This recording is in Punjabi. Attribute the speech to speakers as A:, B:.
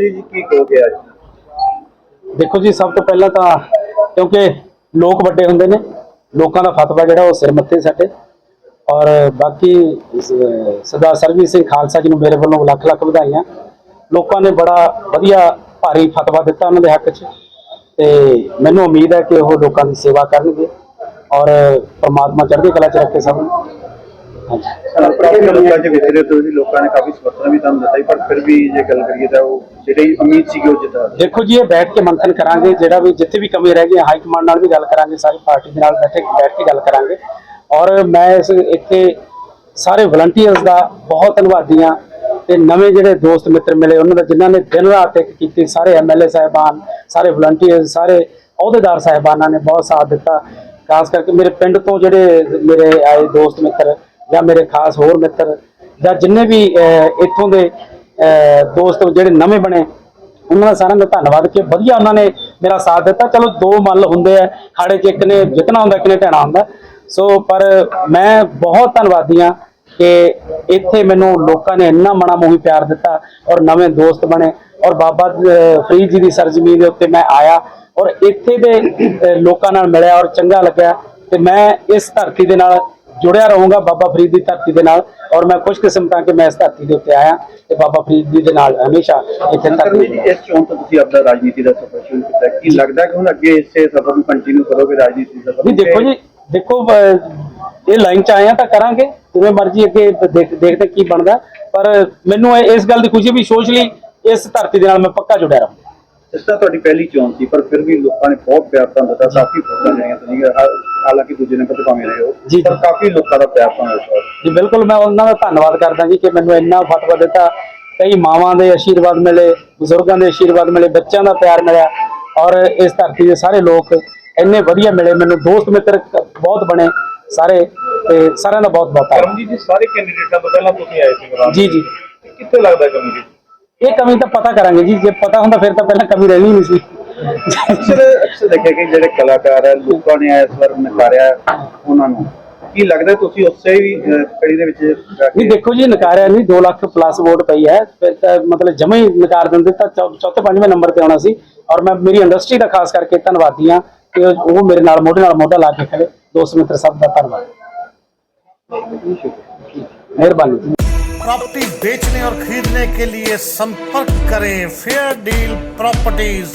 A: ਜੀ ਕੀ ਕਹੋਗੇ ਅੱਜ?
B: ਦੇਖੋ ਜੀ ਸਭ ਤੋਂ ਪਹਿਲਾਂ ਤਾਂ ਕਿਉਂਕਿ ਲੋਕ ਵੱਡੇ ਹੁੰਦੇ ਨੇ ਲੋਕਾਂ ਦਾ ਫਤਵਾ ਜਿਹੜਾ ਉਹ ਸਿਰ ਮੱਥੇ ਸਾਡੇ ਔਰ ਬਾਕੀ ਸਰਦਾਰ ਸਰਬਜੀਤ ਸਿੰਘ ਖਾਲਸਾ ਜੀ ਨੂੰ ਮੇਰੇ ਵੱਲੋਂ ਲੱਖ ਲੱਖ ਵਧਾਈਆਂ। ਲੋਕਾਂ ਨੇ ਬੜਾ ਵਧੀਆ ਭਾਰੀ ਫਤਵਾ ਦਿੱਤਾ ਉਹਨਾਂ ਦੇ ਹੱਕ 'ਚ। ਤੇ ਮੈਨੂੰ ਉਮੀਦ ਹੈ ਕਿ ਉਹ ਲੋਕਾਂ ਦੀ ਸੇਵਾ ਕਰਨਗੇ। ਔਰ ਪ੍ਰਮਾਤਮਾ ਚੜ੍ਹਦੀ ਕਲਾ 'ਚ ਰੱਖੇ ਸਭ ਨੂੰ। ਹਾਂਜੀ।
A: ਲੋਕਾਂ ਚ ਵਿਚਰੇ ਤੁਸੀਂ ਲੋਕਾਂ ਨੇ ਕਾਫੀ ਸਮਰਥਨ ਵੀ ਤੁਹਾਨੂੰ ਦਿੱਤਾ ਪਰ ਫਿਰ ਵੀ ਜੇ ਗੱਲ ਕਰੀਏ ਤਾਂ ਉਹ ਜਿਹੜੀ ਉਮੀਦ ਸੀਗੀ ਉਹ ਜਿੱਤਾ
B: ਦੇਖੋ ਜੀ, ਇਹ ਬੈਠ ਕੇ ਮੰਥਨ ਕਰਾਂਗੇ, ਜਿਹੜਾ ਵੀ ਜਿੱਥੇ ਵੀ ਕਮੀ ਰਹਿ ਗਈ, ਹਾਈ ਕਮਾਂਡ ਨਾਲ ਵੀ ਗੱਲ ਕਰਾਂਗੇ, ਸਾਰੀ ਪਾਰਟੀ ਦੇ ਨਾਲ ਬੈਠੇ ਬੈਠ ਕੇ ਗੱਲ ਕਰਾਂਗੇ। ਔਰ ਮੈਂ ਇਸ ਇੱਥੇ ਸਾਰੇ ਵਲੰਟੀਅਰਸ ਦਾ ਬਹੁਤ ਧੰਨਵਾਦੀ ਹਾਂ ਤੇ ਨਵੇਂ ਜਿਹੜੇ ਦੋਸਤ ਮਿੱਤਰ ਮਿਲੇ, ਉਹਨਾਂ ਦਾ ਜਿਨ੍ਹਾਂ ਨੇ ਦਿਨ ਰਾਤ ਇੱਕ ਕੀਤੀ, ਸਾਰੇ ਐਮਐਲਏ ਸਾਹਿਬਾਨ, ਸਾਰੇ ਵਲੰਟੀਅਰਸ ਸਾਰੇ ਅਹੁਦੇਦਾਰ ਸਾਹਿਬਾਨਾਂ ਨੇ ਬਹੁਤ ਸਾਥ ਦਿੱਤਾ। ਖਾਸ ਕਰਕੇ ਮੇਰੇ ਪਿੰਡ ਤੋਂ ਜਿਹੜੇ ਮੇਰੇ ਆਏ ਦੋਸਤ ਮਿੱਤਰ ਜਾਂ ਮੇਰੇ ਖਾਸ ਹੋਰ ਮਿੱਤਰ ਜਾਂ ਜਿੰਨੇ ਵੀ ਇੱਥੋਂ ਦੇ ਦੋਸਤ ਜਿਹੜੇ ਨਵੇਂ ਬਣੇ, ਉਹਨਾਂ ਦਾ ਸਾਰਿਆਂ ਦਾ ਧੰਨਵਾਦ ਕਿ ਵਧੀਆ ਉਹਨਾਂ ਨੇ ਮੇਰਾ ਸਾਥ ਦਿੱਤਾ। ਚਲੋ, ਦੋ ਮੱਲ ਹੁੰਦੇ ਆ, ਖਾੜੇ 'ਚ ਇੱਕ ਨੇ ਜਿੱਤਣਾ ਹੁੰਦਾ, ਇੱਕ ਨੇ ਢਹਿਣਾ ਹੁੰਦਾ। ਸੋ, ਪਰ ਮੈਂ ਬਹੁਤ ਧੰਨਵਾਦੀ ਹਾਂ ਕਿ ਇੱਥੇ ਮੈਨੂੰ ਲੋਕਾਂ ਨੇ ਇੰਨਾ ਮਣਾ ਮੋਹੀ ਪਿਆਰ ਦਿੱਤਾ ਔਰ ਨਵੇਂ ਦੋਸਤ ਬਣੇ ਔਰ ਬਾਬਾ ਫਰੀਦ ਜੀ ਦੀ ਸਰਜ਼ਮੀਨ ਦੇ ਉੱਤੇ ਮੈਂ ਆਇਆ ਔਰ ਇੱਥੇ ਦੇ ਲੋਕਾਂ ਨਾਲ ਮਿਲਿਆ ਔਰ ਚੰਗਾ ਲੱਗਿਆ। ਤੇ ਮੈਂ ਇਸ ਧਰਤੀ ਦੇ ਨਾਲ ਜੁੜਿਆ ਰਹੂੰਗਾ ਬਾਬਾ ਫਰੀਦ ਦੀ ਧਰਤੀ ਦੇ ਨਾਲ ਔਰ ਮੈਂ ਖੁਸ਼ਕਿਸਮਤ ਹਾਂ ਕਿ ਮੈਂ ਇਸ ਧਰਤੀ ਦੇ ਉੱਤੇ ਆਇਆ ਤੇ ਬਾਬਾ ਫਰੀਦ ਜੀ ਦੇ ਨਾਲ ਹਮੇਸ਼ਾ ਇੱਥੇ ਧਰਤੀ
A: ਇਸ ਚੋਣ ਤੋਂ ਤੁਸੀਂ ਆਪਣਾ ਰਾਜਨੀਤੀ ਦਾ ਸਫ਼ਰ ਸ਼ੁਰੂ ਕੀਤਾ। ਕੀ ਲੱਗਦਾ ਕਿ ਹੁਣ ਅੱਗੇ ਇਸੇ ਸਫ਼ਰ ਨੂੰ ਕੰਟੀਨਿਊ ਕਰੋਗੇ ਰਾਜਨੀਤੀ ਦਾ
B: ਨਹੀਂ ਦੇਖੋ ਜੀ ਦੇਖੋ ਇਹ ਲਾਈਨ ਚ ਆਏ ਆ ਤਾਂ ਕਰਾਂਗੇ। ਜਿਵੇਂ ਮਰਜ਼ੀ ਅੱਗੇ ਦੇਖ- ਦੇਖਦੇ ਕੀ ਬਣਦਾ। ਪਰ ਮੈਨੂੰ ਇਸ ਗੱਲ ਦੀ ਖੁਸ਼ੀ ਵੀ ਸੋਸ਼ਲੀ ਇਸ ਧਰਤੀ ਦੇ ਨਾਲ ਮੈਂ ਪੱਕਾ ਜੁੜਿਆ ਰਹਾਂ।
A: ਇਸ ਤਰ੍ਹਾਂ ਤੁਹਾਡੀ ਪਹਿਲੀ ਚੋਣ ਸੀ ਪਰ ਫਿਰ ਵੀ ਲੋਕਾਂ ਨੇ ਬਹੁਤ ਪਿਆਰ ਤੁਹਾਨੂੰ ਦਿੱਤਾ ਕਾਫੀ ਫੋਟਾਂ ਜਿਹੜੀਆਂ ਤੁਸੀਂ ਹਾਲਾਂਕਿ ਦੂਜੇ ਨੰਬਰ ਤੇ ਭਾਵੇਂ ਰਹੇ ਹੋ
B: ਜੀ।
A: ਪਰ ਕਾਫੀ ਲੋਕਾਂ ਦਾ ਪਿਆਰ ਇਸ ਵਾਰ।
B: ਜੀ ਬਿਲਕੁਲ ਮੈਂ ਉਹਨਾਂ ਦਾ ਧੰਨਵਾਦ ਕਰਦਾ ਜੀ ਕਿ ਮੈਨੂੰ ਇੰਨਾ ਫਤਵਾ ਦਿੱਤਾ। ਕਈ ਮਾਵਾਂ ਦੇ ਆਸ਼ੀਰਵਾਦ ਮਿਲੇ ਬਜ਼ੁਰਗਾਂ ਦੇ ਆਸ਼ੀਰਵਾਦ ਮਿਲੇ ਬੱਚਿਆਂ ਦਾ ਪਿਆਰ ਮਿਲਿਆ ਔਰ ਇਸ ਧਰਤੀ ਦੇ ਸਾਰੇ ਲੋਕ ਇੰਨੇ ਵਧੀਆ ਮਿਲੇ। ਮੈਨੂੰ ਦੋਸਤ ਮਿੱਤਰ ਕ- ਬਹੁਤ ਬਣੇ ਸਾਰੇ ਤੇ ਸਾਰਿਆਂ ਦਾ ਬਹੁਤ ਬਹੁਤ ਧੰਨਵਾਦ।
A: ਕਰਮਜੀਤ ਜੀ ਸਾਰੇ ਕੈਂਡੀਡੇਟਾਂ ਤੋਂ ਪਹਿਲਾਂ ਤੁਸੀਂ ਆਏ ਸੀ ਮੈਦਾਨ
B: ਜੀ ਜੀ।
A: ਕਿੱਥੇ ਲੱਗਦਾ ਕਮੀ
B: ਇਹ ਕਮੀ ਤਾਂ ਪਤਾ ਕਰਾਂਗੇ ਜੀ। ਜੇ ਪਤਾ ਹੁੰਦਾ ਫਿਰ ਤਾਂ ਪਹਿਲਾਂ ਕਮੀ ਰਹਿਣੀ ਨਹੀਂ ਸੀ।
A: ਅਕਸਰ ਅਕਸਰ ਦੇਖਿਆ ਕਿ ਜਿਹੜੇ ਕਲਾਕਾਰ ਹੈ ਲੋਕਾਂ ਨੇ ਇਸ ਵਾਰ ਨਕਾਰਿਆ ਉਹਨਾਂ ਨੂੰ ਕੀ ਲੱਗਦਾ ਤੁਸੀਂ ਉਸੇ ਵੀ ਅਹ, ਕੜੀ ਦੇ ਵਿੱਚ ਜਾ ਕੇ-
B: ਨਹੀਂ ਦੇਖੋ ਜੀ ਨਕਾਰਿਆ ਨਹੀਂ 2 ਲੱਖ ਪਲੱਸ ਵੋਟ ਪਈ ਹੈ ਫਿਰ ਤਾਂ ਮਤਲਬ ਜਮਾ ਹੀ ਨਕਾਰ ਦਿੰਦੇ ਤਾਂ ਚੌ- ਚੌਥੇ ਪੰਜਵੇਂ ਨੰਬਰ ਤੇ ਆਉਣਾ ਸੀ ਔਰ ਮੈਂ ਮੇਰੀ ਇੰਡਸਟਰੀ ਦਾ ਖਾਸ ਕਰਕੇ ਧੰਨਵਾਦੀ ਹਾਂ ਕਿ ਉਹ ਉਹ ਮੇਰੇ ਨਾਲ ਮੋਢੇ ਨਾਲ ਮੋਢਾ ਲਾ ਕੇ ਖੜੇ ਦੋਸਤ ਮਿੱਤਰ ਸਭ ਦਾ ਧੰਨਵਾਦ ਮਿਹਰਬਾਨੀ ਜੀ
C: प्रॉपर्टी बेचने और खरीदने के लिए संपर्क करें फेयर डील प्रॉपर्टीज